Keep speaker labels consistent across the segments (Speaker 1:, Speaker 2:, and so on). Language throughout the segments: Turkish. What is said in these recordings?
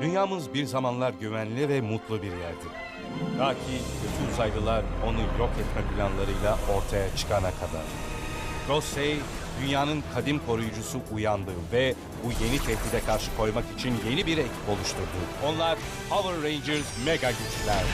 Speaker 1: Dünyamız bir zamanlar güvenli ve mutlu bir yerdi. Ta ki kötü uzaylılar onu yok etme planlarıyla ortaya çıkana kadar. Rossey, dünyanın kadim koruyucusu uyandı ve bu yeni tehdide karşı koymak için yeni bir ekip oluşturdu. Onlar Power Rangers Mega Güçler.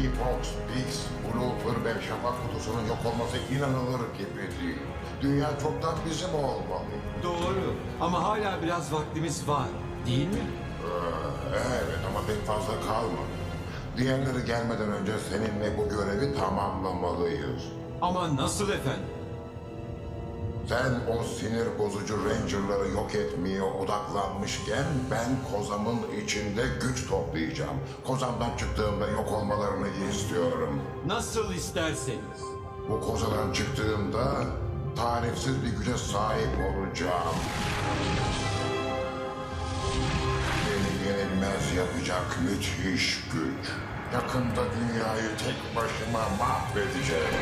Speaker 2: Gri Fox, Pix, Blooper ve Şafak kutusunun yok olması inanılır gibi değil. Dünya çoktan bizim olmalı.
Speaker 3: Doğru ama hala biraz vaktimiz var değil mi?
Speaker 2: Ee, Evet ama pek fazla kalmadı. Diğerleri gelmeden önce seninle bu görevi tamamlamalıyız.
Speaker 3: Ama nasıl efendim?
Speaker 2: Sen o sinir bozucu Ranger'ları yok etmeye odaklanmışken ben Kozam'ın içinde güç toplayacağım. Kozam'dan çıktığımda yok olmalarını istiyorum.
Speaker 3: Nasıl isterseniz.
Speaker 2: Bu kozadan çıktığımda tarifsiz bir güce sahip olacağım. Beni yenilmez yapacak müthiş güç. Yakında dünyayı tek başıma mahvedeceğim.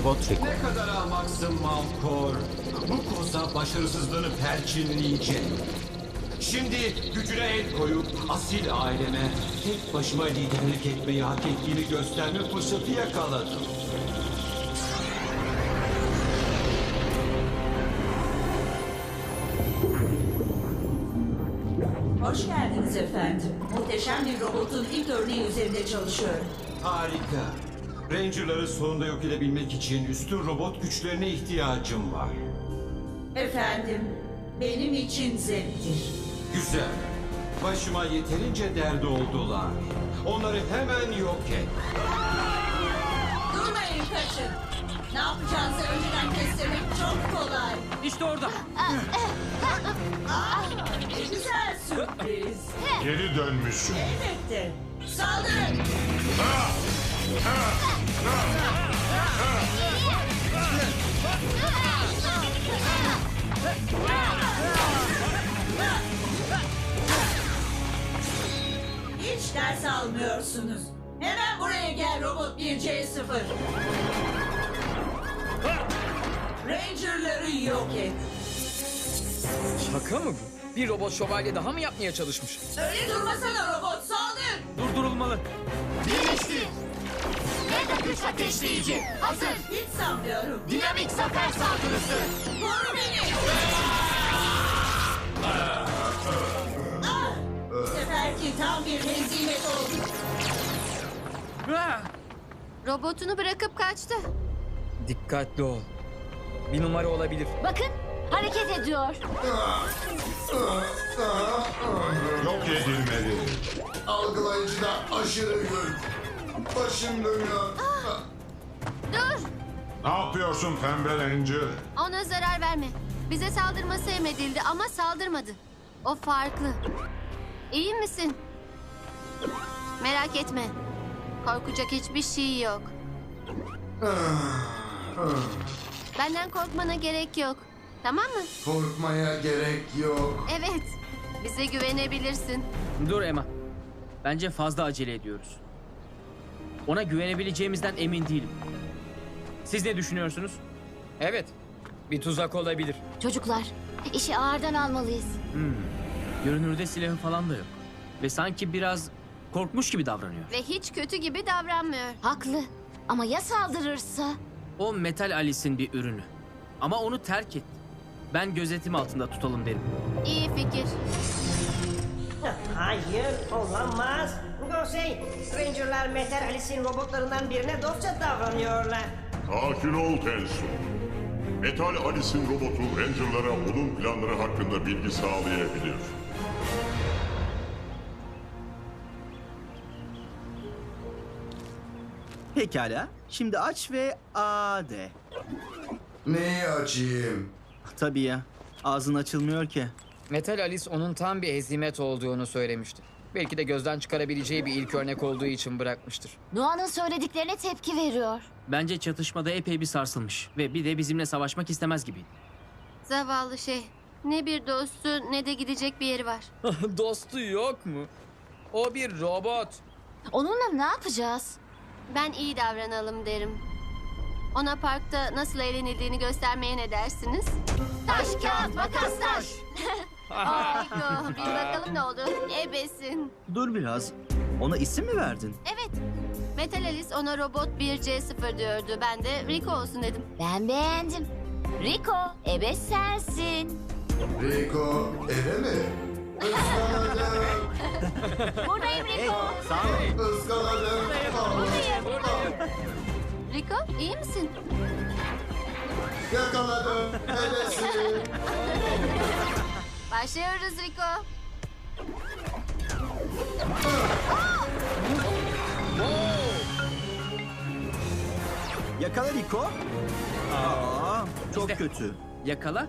Speaker 1: Robot Rico.
Speaker 3: Ne kadar ahmaksın Malkor. Bu koza başarısızlığını perçinleyecek. Şimdi gücüne el koyup asil aileme tek başıma liderlik etmeyi hak ettiğini gösterme fırsatı yakaladım.
Speaker 4: Hoş geldiniz efendim. Muhteşem bir robotun ilk örneği üzerinde çalışıyorum.
Speaker 3: Harika. Ranger'ları sonunda yok edebilmek için üstün robot güçlerine ihtiyacım var.
Speaker 4: Efendim, benim için zevktir.
Speaker 3: Güzel. Başıma yeterince derdi oldular. Onları hemen yok et.
Speaker 4: Durmayın kaçın. Ne yapacağınızı önceden kestirmek çok kolay.
Speaker 5: işte orada.
Speaker 4: Aa, ne güzel sürpriz.
Speaker 2: Geri dönmüşsün.
Speaker 4: Elbette. Saldırın. Hiç ders almıyorsunuz. Hemen buraya gel robot 1C0. Ranger'ları yok et.
Speaker 5: Şaka mı bu? Bir robot şövalye daha mı yapmaya çalışmış?
Speaker 4: Öyle durmasana robot saldır.
Speaker 5: Durdurulmalı.
Speaker 6: Mega güç ateşleyici! Hazır!
Speaker 4: Hiç sanmıyorum.
Speaker 6: Dinamik zafer saldırısı!
Speaker 4: Koru beni. Ah! Bu seferki tam bir hezimet oldu.
Speaker 6: Robotunu bırakıp kaçtı.
Speaker 5: Dikkatli ol. Bir numara olabilir.
Speaker 6: Bakın hareket ediyor.
Speaker 2: Yok edilmeli. Algılayıcıda aşırı yük. Başım dönüyor.
Speaker 6: Dur!
Speaker 2: Ne yapıyorsun Pembe Ranger?
Speaker 6: Ona zarar verme. Bize saldırması emredildi ama saldırmadı. O farklı. İyi misin? Merak etme. Korkacak hiçbir şey yok. Benden korkmana gerek yok. Tamam mı?
Speaker 7: Korkmaya gerek yok.
Speaker 6: Evet. Bize güvenebilirsin.
Speaker 8: Dur Emma. Bence fazla acele ediyoruz. Ona güvenebileceğimizden emin değilim. Siz ne düşünüyorsunuz?
Speaker 5: Evet. Bir tuzak olabilir.
Speaker 6: Çocuklar, işi ağırdan almalıyız.
Speaker 8: Görünürde silahı falan da yok. Ve sanki biraz korkmuş gibi davranıyor.
Speaker 6: Ve hiç kötü gibi davranmıyor.
Speaker 9: Haklı. Ama ya saldırırsa?
Speaker 8: O Metal Alice'in bir ürünü. Ama onu terk etti. Ben gözetim altında tutalım derim.
Speaker 6: İyi fikir.
Speaker 10: Hayır, olamaz. Gosey, Ranger'lar Metal Alice'in robotlarından birine dostça davranıyorlar.
Speaker 11: Sakin ol Tensu. Metal Alice'in robotu Ranger'lara onun planları hakkında bilgi sağlayabilir.
Speaker 12: Pekala. Şimdi aç ve A de.
Speaker 7: Neyi açayım?
Speaker 12: Tabii ya. Ağzın açılmıyor ki.
Speaker 5: Metal Alice onun tam bir hezimet olduğunu söylemişti. Belki de gözden çıkarabileceği bir ilk örnek olduğu için bırakmıştır.
Speaker 9: Noah'nın söylediklerine tepki veriyor.
Speaker 8: Bence çatışmada epey bir sarsılmış. Ve bir de bizimle savaşmak istemez gibi.
Speaker 6: Zavallı şey. Ne bir dostu ne de gidecek bir yeri var.
Speaker 5: Dostu yok mu? O bir robot.
Speaker 9: Onunla ne yapacağız?
Speaker 6: Ben iyi davranalım derim. Ona parkta nasıl eğlenildiğini göstermeye ne dersiniz? Taş, kağıt, makas, taş. Harika. Bir bakalım ne oldu. Ebesin.
Speaker 12: Dur biraz. Ona isim mi verdin?
Speaker 6: Evet. Metal Alice ona robot 1C0 diyordu. Ben de Rico olsun dedim.
Speaker 9: Ben beğendim. Rico, ebe sensin.
Speaker 7: Rico eve mi? Iskaladım,
Speaker 9: Buradayım Rico.
Speaker 7: ıskaladım.
Speaker 6: Rico iyi misin?
Speaker 7: Yakaladım, ebesi.
Speaker 6: Başlıyoruz Rico.
Speaker 12: Yakala Rico. Aa, çok
Speaker 8: İşte.
Speaker 12: kötü.
Speaker 8: Yakala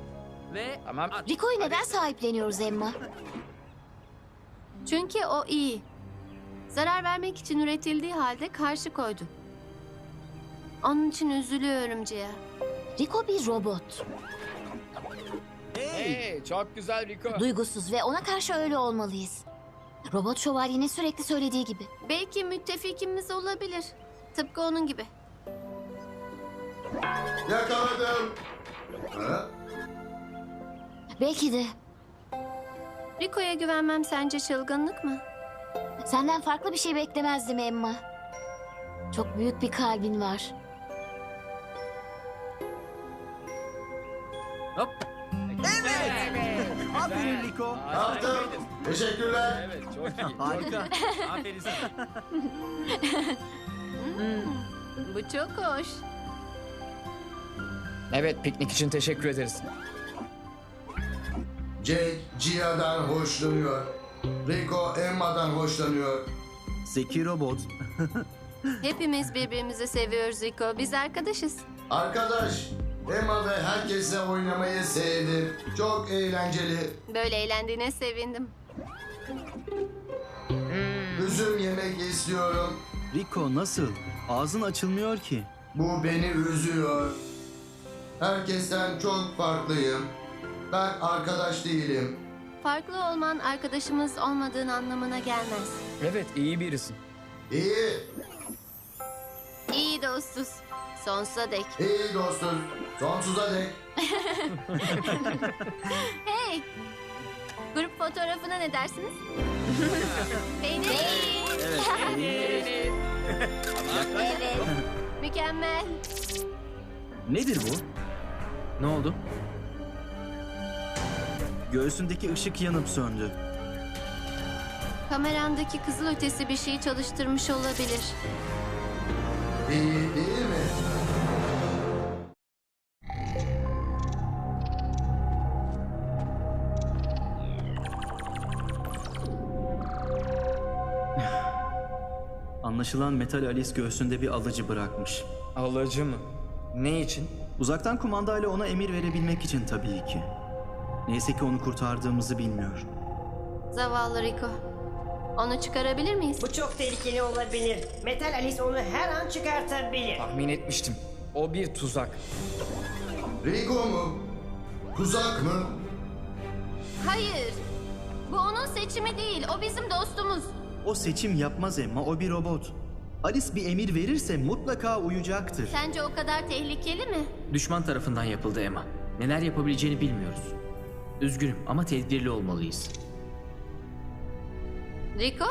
Speaker 8: ve...
Speaker 5: Tamam.
Speaker 8: at.
Speaker 9: Rico'yu neden sahipleniyoruz Emma?
Speaker 6: Çünkü o iyi. Zarar vermek için üretildiği halde karşı koydu. Onun için üzülüyorum Cia.
Speaker 9: Rico bir robot.
Speaker 5: Hey, çok güzel Rico.
Speaker 9: Duygusuz ve ona karşı öyle olmalıyız. Robot şövalyenin sürekli söylediği gibi.
Speaker 6: Belki müttefikimiz olabilir. Tıpkı onun gibi.
Speaker 7: Yakaladım. Ha?
Speaker 9: Belki de
Speaker 6: Rico'ya güvenmem sence çılgınlık mı?
Speaker 9: senden farklı bir şey beklemezdim Emma. Çok büyük bir kalbin var.
Speaker 8: Hop.
Speaker 12: Aferin Rico.
Speaker 7: Yaptım. Teşekkürler.
Speaker 5: Evet, çok iyi.
Speaker 12: Harika.
Speaker 8: Aferin sana.
Speaker 6: Bu çok hoş.
Speaker 5: Evet, piknik için teşekkür ederiz.
Speaker 7: Jake Gia'dan hoşlanıyor. Rico Emma'dan hoşlanıyor.
Speaker 12: Zeki robot.
Speaker 6: Hepimiz birbirimizi seviyoruz Rico. Biz arkadaşız.
Speaker 7: Arkadaş, Emma ve herkesle oynamayı sevdim. Çok eğlenceli.
Speaker 6: Böyle eğlendiğine sevindim.
Speaker 7: Üzüm yemek istiyorum.
Speaker 12: Rico nasıl? Ağzın açılmıyor ki.
Speaker 7: Bu beni üzüyor. Herkesten çok farklıyım. Ben arkadaş değilim.
Speaker 6: Farklı olman arkadaşımız olmadığın anlamına gelmez.
Speaker 5: Evet, iyi birisin.
Speaker 7: İyi,
Speaker 6: İyi dostuz. Sonsuza dek.
Speaker 7: iyi dostuz. Sonsuza dek.
Speaker 6: Hey! Grup fotoğrafına ne dersiniz? Peynir.
Speaker 9: Evet.
Speaker 6: Mükemmel.
Speaker 12: Nedir bu?
Speaker 8: Ne oldu?
Speaker 12: Göğsündeki ışık yanıp söndü.
Speaker 6: Kamerandaki kızıl ötesi bir şeyi çalıştırmış olabilir.
Speaker 7: İyi değil mi?
Speaker 12: Anlaşılan Metal Alice göğsünde bir alıcı bırakmış.
Speaker 5: Alıcı mı? Ne için?
Speaker 12: Uzaktan kumandayla ona emir verebilmek için tabii ki. Neyse ki onu kurtardığımızı bilmiyor.
Speaker 6: Zavallı Rico. Onu çıkarabilir miyiz?
Speaker 10: Bu çok tehlikeli olabilir. Metal Alice onu her an çıkartabilir.
Speaker 5: Tahmin etmiştim. O bir tuzak.
Speaker 7: Rico mu? Tuzak mı?
Speaker 6: Hayır. Bu onun seçimi değil. O bizim dostumuz.
Speaker 12: O seçim yapmaz Emma, o bir robot. Alice bir emir verirse mutlaka uyacaktır.
Speaker 6: Sence o kadar tehlikeli mi?
Speaker 8: Düşman tarafından yapıldı Emma. Neler yapabileceğini bilmiyoruz. Üzgünüm ama tedbirli olmalıyız.
Speaker 6: リコ？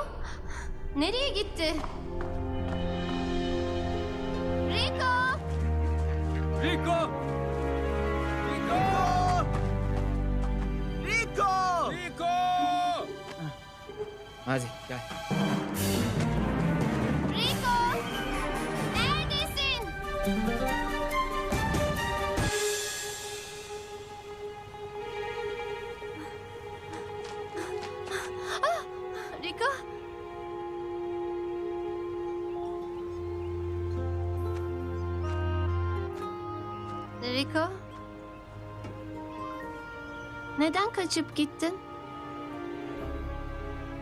Speaker 6: ネリ
Speaker 8: ーギ
Speaker 5: っ
Speaker 8: て。
Speaker 5: リコ？
Speaker 6: リコ？リコ？リ
Speaker 12: コ？
Speaker 5: リコ？マジかい。
Speaker 6: リコ？エディシン。Neden kaçıp gittin?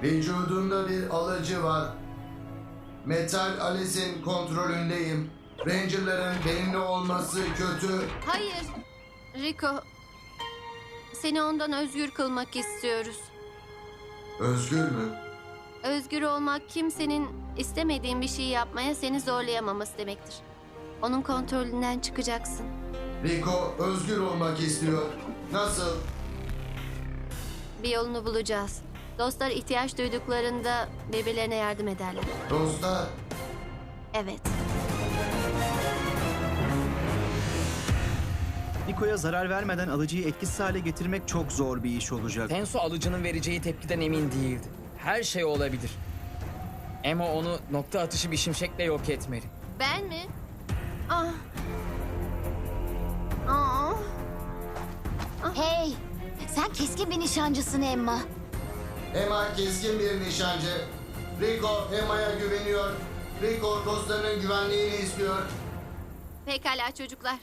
Speaker 7: Vücudunda bir alıcı var. Metal Alice'in kontrolündeyim. Ranger'ların benimle olması kötü.
Speaker 6: Hayır. Rico. Seni ondan özgür kılmak istiyoruz.
Speaker 7: Özgür mü?
Speaker 6: Özgür olmak kimsenin istemediğin bir şeyi yapmaya seni zorlayamaması demektir. Onun kontrolünden çıkacaksın.
Speaker 7: Rico özgür olmak istiyor. Nasıl?
Speaker 6: Bir yolunu bulacağız. Dostlar ihtiyaç duyduklarında birbirlerine yardım ederler.
Speaker 7: Dostlar,
Speaker 6: Evet.
Speaker 12: Niko'ya zarar vermeden alıcıyı etkisiz hale getirmek çok zor bir iş olacak.
Speaker 5: Tenso alıcının vereceği tepkiden emin değildi. Her şey olabilir. Emo onu nokta atışı bir şimşekle yok etmeli.
Speaker 6: Ben mi? Ah. Aa.
Speaker 9: Hey, sen keskin bir nişancısın Emma.
Speaker 7: Emma keskin bir nişancı. Rico Emma'ya güveniyor. Rico dostlarının güvenliğini istiyor.
Speaker 6: Pekala çocuklar.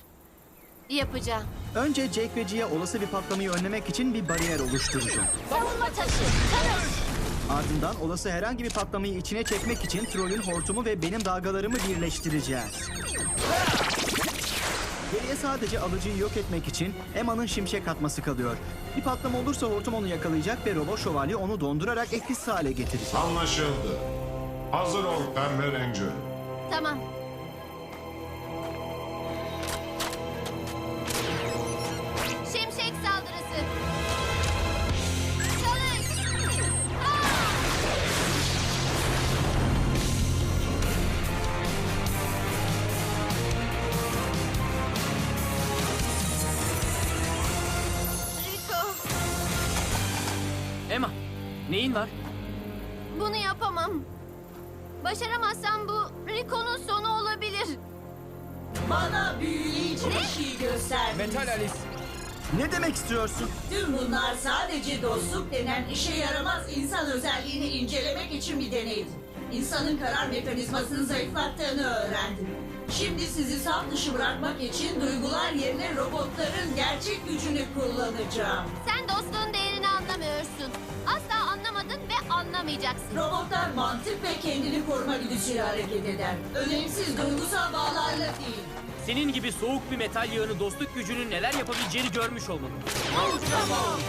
Speaker 6: Yapacağım.
Speaker 12: Önce Jake ve Gia olası bir patlamayı önlemek için bir bariyer oluşturacak.
Speaker 9: Savunma taşı, tanış.
Speaker 12: Ardından olası herhangi bir patlamayı içine çekmek için trollün hortumu ve benim dalgalarımı birleştireceğiz. Geriye sadece alıcıyı yok etmek için Emma'nın şimşek atması kalıyor. Bir patlama olursa hortum onu yakalayacak ve robot şövalye onu dondurarak etkisiz hale getirecek.
Speaker 2: Anlaşıldı. Hazır ol Pembe Ranger.
Speaker 6: Tamam.
Speaker 8: Var?
Speaker 6: bunu yapamam. Başaramazsam bu Rico'nun sonu olabilir.
Speaker 4: Bana büyüleyici bir şey gösterdiniz.
Speaker 5: Metal Alice.
Speaker 12: Ne demek istiyorsun?
Speaker 4: Tüm bunlar sadece dostluk denen işe yaramaz insan özelliğini incelemek için bir deneydi. İnsanın karar mekanizmasını zayıflattığını öğrendim. Şimdi sizi saf dışı bırakmak için duygular yerine robotların gerçek gücünü kullanacağım.
Speaker 6: Sen ve anlamayacaksın.
Speaker 4: Robotlar mantık ve kendini koruma güdüsüyle hareket eder. Önemsiz duygusal bağlarla değil.
Speaker 8: Senin gibi soğuk bir metal yağını dostluk gücünün neler yapabileceğini görmüş olmalı.
Speaker 4: Ultramon!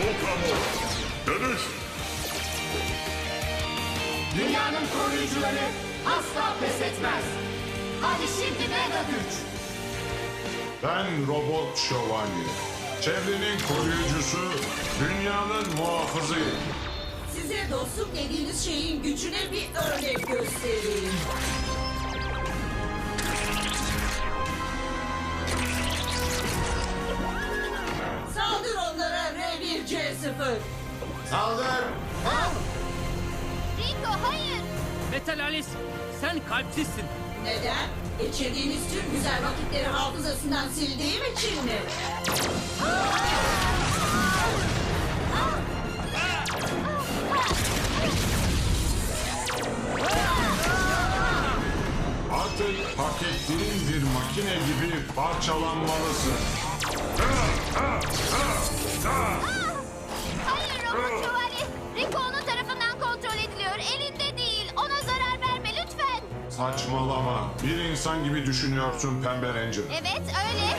Speaker 11: Ultramon. Dönüş.
Speaker 3: Dünyanın koruyucuları asla pes etmez. Hadi şimdi mega güç.
Speaker 2: Ben Robot Şövalye. Çevrenin koruyucusu, dünyanın muhafızıyım.
Speaker 4: Size dostluk dediğiniz şeyin gücüne bir örnek göstereyim. Saldır onlara R1C0.
Speaker 7: Saldır!
Speaker 6: Rico hayır.
Speaker 8: Metal Alice, sen kalpsizsin.
Speaker 4: Neden? Geçirdiğiniz tüm güzel vakitleri hafızasından sildiğim için mi?
Speaker 2: Artık hak bir makine gibi parçalanmalısın.
Speaker 6: Hayır
Speaker 2: Saçmalama. Bir insan gibi düşünüyorsun Pembe Ranger.
Speaker 6: Evet öyle.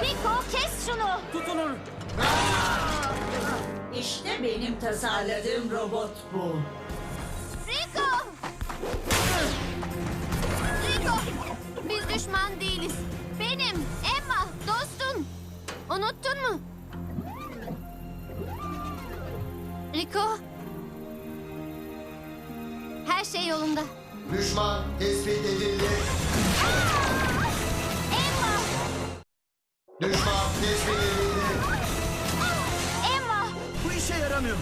Speaker 9: Rico kes şunu.
Speaker 8: Tutunur.
Speaker 4: İşte benim tasarladığım robot bu.
Speaker 6: Rico! Rico! Biz düşman değiliz. Benim,
Speaker 7: Emma, dostun. Unuttun mu? Rico! Her şey yolunda. Düşman tespit edildi.
Speaker 9: Emma! Düşman tespit edildi. Emma!
Speaker 12: Bu işe yaramıyor.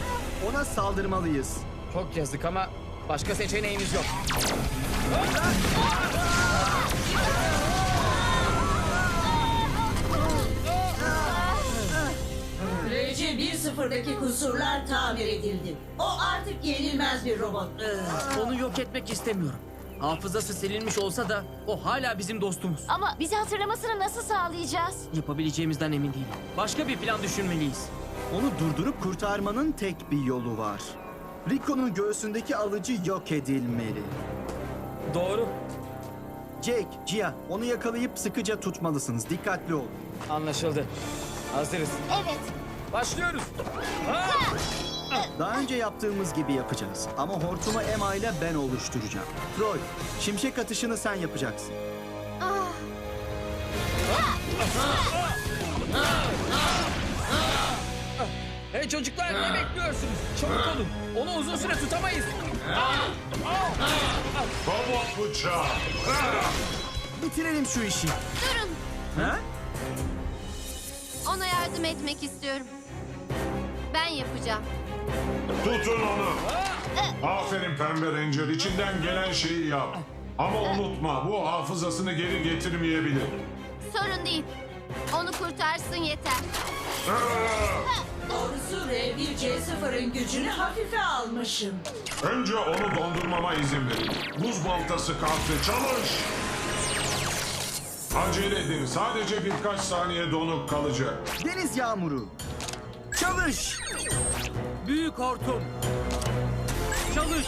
Speaker 12: Ona saldırmalıyız.
Speaker 5: Çok yazık ama başka seçeneğimiz yok.
Speaker 4: 1-0'daki kusurlar tamir edildi. O artık yenilmez bir robot.
Speaker 8: Onu yok etmek istemiyorum. Hafızası silinmiş olsa da o hala bizim dostumuz.
Speaker 9: Ama bizi hatırlamasını nasıl sağlayacağız?
Speaker 8: Yapabileceğimizden emin değilim. Başka bir plan düşünmeliyiz.
Speaker 12: Onu durdurup kurtarmanın tek bir yolu var. Rico'nun göğsündeki alıcı yok edilmeli.
Speaker 8: Doğru.
Speaker 12: Jake, Gia, onu yakalayıp sıkıca tutmalısınız. Dikkatli ol.
Speaker 5: Anlaşıldı. Hazırız.
Speaker 9: Evet.
Speaker 5: Başlıyoruz.
Speaker 12: Daha önce yaptığımız gibi yapacağız. Ama hortumu Emma ile ben oluşturacağım. Troy, şimşek atışını sen yapacaksın.
Speaker 5: Hey çocuklar ne bekliyorsunuz? Çabuk olun. Onu uzun süre tutamayız.
Speaker 11: Robot bıçağı.
Speaker 12: Bitirelim şu işi.
Speaker 6: Durun.
Speaker 12: Ha?
Speaker 6: Ona yardım etmek istiyorum. Ben yapacağım.
Speaker 11: Tutun onu. Aferin Pembe Ranger. içinden gelen şeyi yap. Ama unutma bu hafızasını geri getirmeyebilir.
Speaker 6: Sorun değil. Onu kurtarsın yeter.
Speaker 4: Doğrusu R1C0'ın gücünü hafife almışım.
Speaker 11: Önce onu dondurmama izin verin. Buz baltası kalktı. Çalış. Acele edin. Sadece birkaç saniye donuk kalacak.
Speaker 12: Deniz yağmuru. Çalış.
Speaker 8: Büyük hortum. Çalış.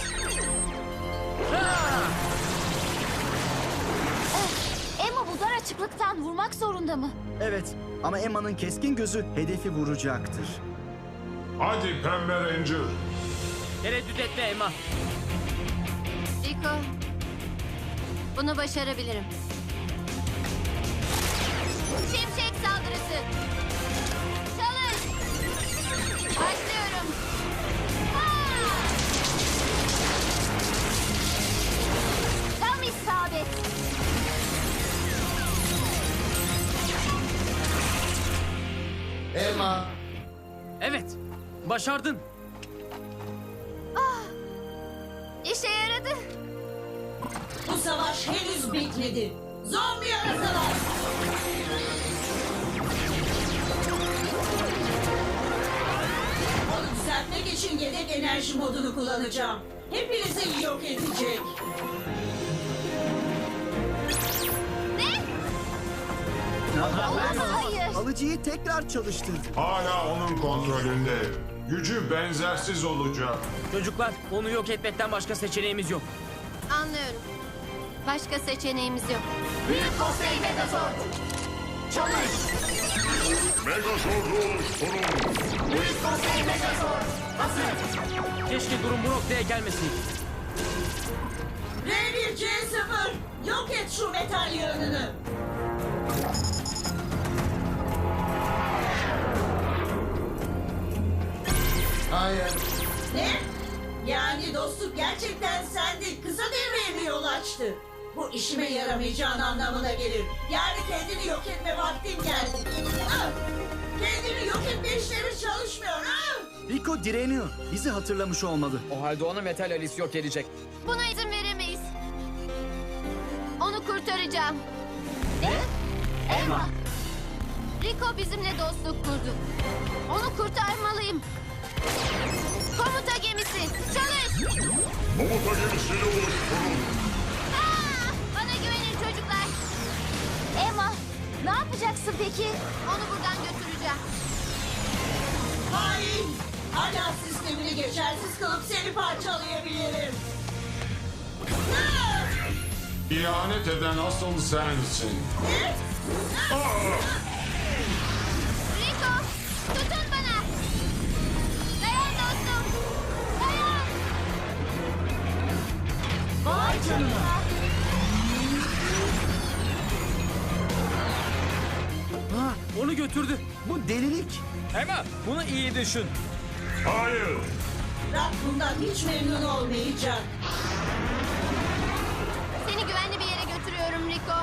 Speaker 9: Emma bu dar açıklıktan vurmak zorunda mı?
Speaker 12: Evet ama Emma'nın keskin gözü hedefi vuracaktır.
Speaker 11: Hadi Pembe Ranger.
Speaker 8: Tereddüt etme Emma.
Speaker 6: Rico. Bunu başarabilirim. Şimşek saldırısı. Başlıyorum. Ha!
Speaker 9: Tam isabet.
Speaker 7: Emma,
Speaker 8: Evet. Başardın.
Speaker 6: İşe yaradı.
Speaker 4: Bu savaş henüz bitmedi. Zombi yarasalar. Yedek enerji modunu kullanacağım. Hepinizi yok edecek.
Speaker 9: Hayır.
Speaker 12: Alıcıyı tekrar çalıştırdı.
Speaker 11: Hala onun kontrolünde. Gücü benzersiz olacak.
Speaker 8: Çocuklar onu yok etmekten başka seçeneğimiz yok.
Speaker 6: Anlıyorum. Başka seçeneğimiz yok.
Speaker 11: Megazord'u oluşturun.
Speaker 8: Keşke durum bu noktaya gelmeseydi.
Speaker 4: R1C0 yok et şu metal yığınını.
Speaker 7: hayır.
Speaker 4: Ne? Yani dostluk gerçekten sende kısa devreye mi yol açtı? Bu işime yaramayacağın anlamına gelir. Yani kendini yok etme vaktin geldi. Ah! Kendini yok etme işleri çalışmıyor. Ah!
Speaker 12: Rico direniyor. Bizi hatırlamış olmalı.
Speaker 5: O halde onu Metal Alice yok edecek.
Speaker 6: Buna izin veremeyiz. Onu kurtaracağım.
Speaker 9: Emma.
Speaker 6: Rico bizimle dostluk kurdu. Onu kurtarmalıyım. Komuta gemisi, çalış!
Speaker 11: Komuta gemisini oluşturun.
Speaker 9: Ne yapacaksın peki?
Speaker 6: Onu buradan götüreceğim.
Speaker 4: Hain! Hala sistemini geçersiz kılıp seni parçalayabilirim. Ah!
Speaker 11: İhanet eden asıl sensin.
Speaker 4: Ne?
Speaker 6: Rico, tutun bana. Dayan dostum. Dayan.
Speaker 9: Vay canına.
Speaker 8: Onu götürdü.
Speaker 12: Bu delilik.
Speaker 5: Emma bunu iyi düşün.
Speaker 11: Hayır.
Speaker 4: Rak bundan hiç memnun olmayacak.
Speaker 6: Seni güvenli bir yere götürüyorum Rico.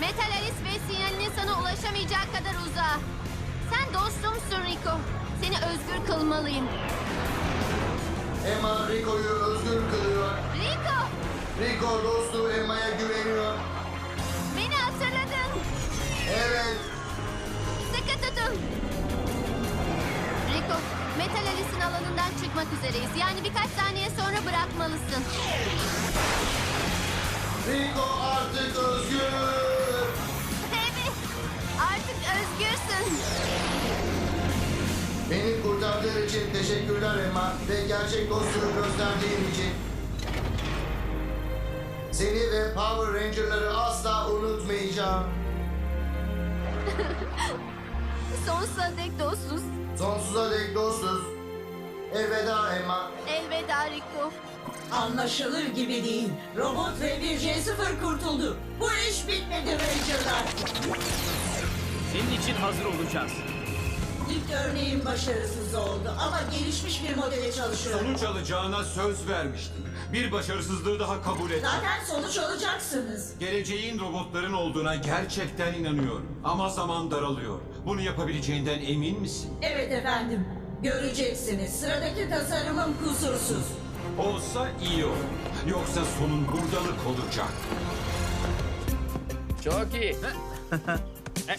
Speaker 6: Metal Metal Alice ve sinyalinin sana ulaşamayacağı kadar uzağa. Sen dostumsun Rico. Seni özgür kılmalıyım.
Speaker 7: Emma Rico'yu özgür kılıyor.
Speaker 6: Rico!
Speaker 7: Rico dostu Emma'ya güveniyor.
Speaker 6: Beni hatırladın.
Speaker 7: Evet.
Speaker 6: Alanından çıkmak üzereyiz. Yani birkaç saniye sonra bırakmalısın.
Speaker 7: Rico artık özgür.
Speaker 6: Evet, artık özgürsün.
Speaker 7: Beni kurtardığın için teşekkürler Emma ve gerçek dostluğu gösterdiğin için. Seni ve Power Ranger'ları asla unutmayacağım.
Speaker 6: Sonsuza dek dostuz.
Speaker 7: Sonsuza dek dostuz. Elveda Emma.
Speaker 6: Elveda Rico.
Speaker 4: Anlaşılır gibi değil. Robot ve bir J0 kurtuldu. Bu iş bitmedi Ranger'lar.
Speaker 8: Senin için hazır olacağız.
Speaker 4: İlk örneğim başarısız oldu ama gelişmiş bir modele çalışıyorum.
Speaker 3: Sonuç alacağına söz vermiştin. Bir başarısızlığı daha kabul et.
Speaker 4: Zaten sonuç alacaksınız.
Speaker 3: Geleceğin robotların olduğuna gerçekten inanıyorum. Ama zaman daralıyor. Bunu yapabileceğinden emin misin?
Speaker 4: Evet efendim. Göreceksiniz. Sıradaki tasarımım kusursuz.
Speaker 3: Olsa iyi olur. Yoksa sonun buradalık olacak.
Speaker 5: Çok iyi.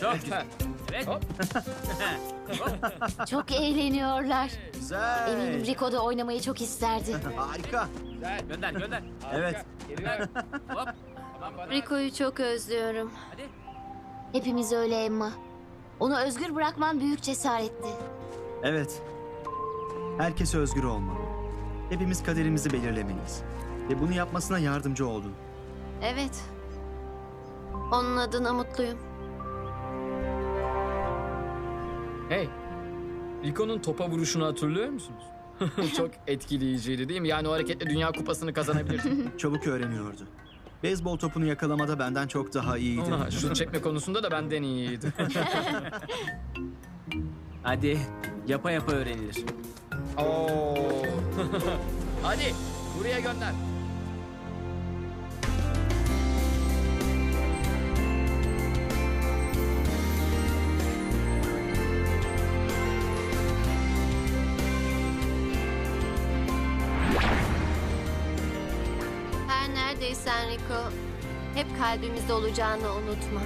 Speaker 8: Çok güzel. Evet.
Speaker 9: Çok eğleniyorlar.
Speaker 12: Güzel.
Speaker 9: Eminim Rico da oynamayı çok isterdi.
Speaker 12: Harika.
Speaker 8: Gönder gönder.
Speaker 12: Evet.
Speaker 8: Geliyor. Hop.
Speaker 6: Rico'yu çok özlüyorum.
Speaker 8: Hadi.
Speaker 9: Hepimiz öyle Emma. Onu özgür bırakman büyük cesaretti.
Speaker 12: Evet. Herkes özgür olmalı. Hepimiz kaderimizi belirlemeliyiz. Ve bunu yapmasına yardımcı oldun.
Speaker 6: Evet. Onun adına mutluyum.
Speaker 5: Hey, Rico'nun topa vuruşunu hatırlıyor musunuz? Çok etkileyiciydi değil mi? Yani o hareketle Dünya Kupası'nı kazanabilirdin.
Speaker 12: Çabuk öğreniyordu. Beyzbol topunu yakalamada benden çok daha iyiydi.
Speaker 5: Ama şut çekme konusunda da benden iyiydi.
Speaker 8: Hadi yapa yapa öğrenilir.
Speaker 5: Oo. Hadi buraya gönder.
Speaker 6: Her neredeysen Rico, hep kalbimizde olacağını unutma.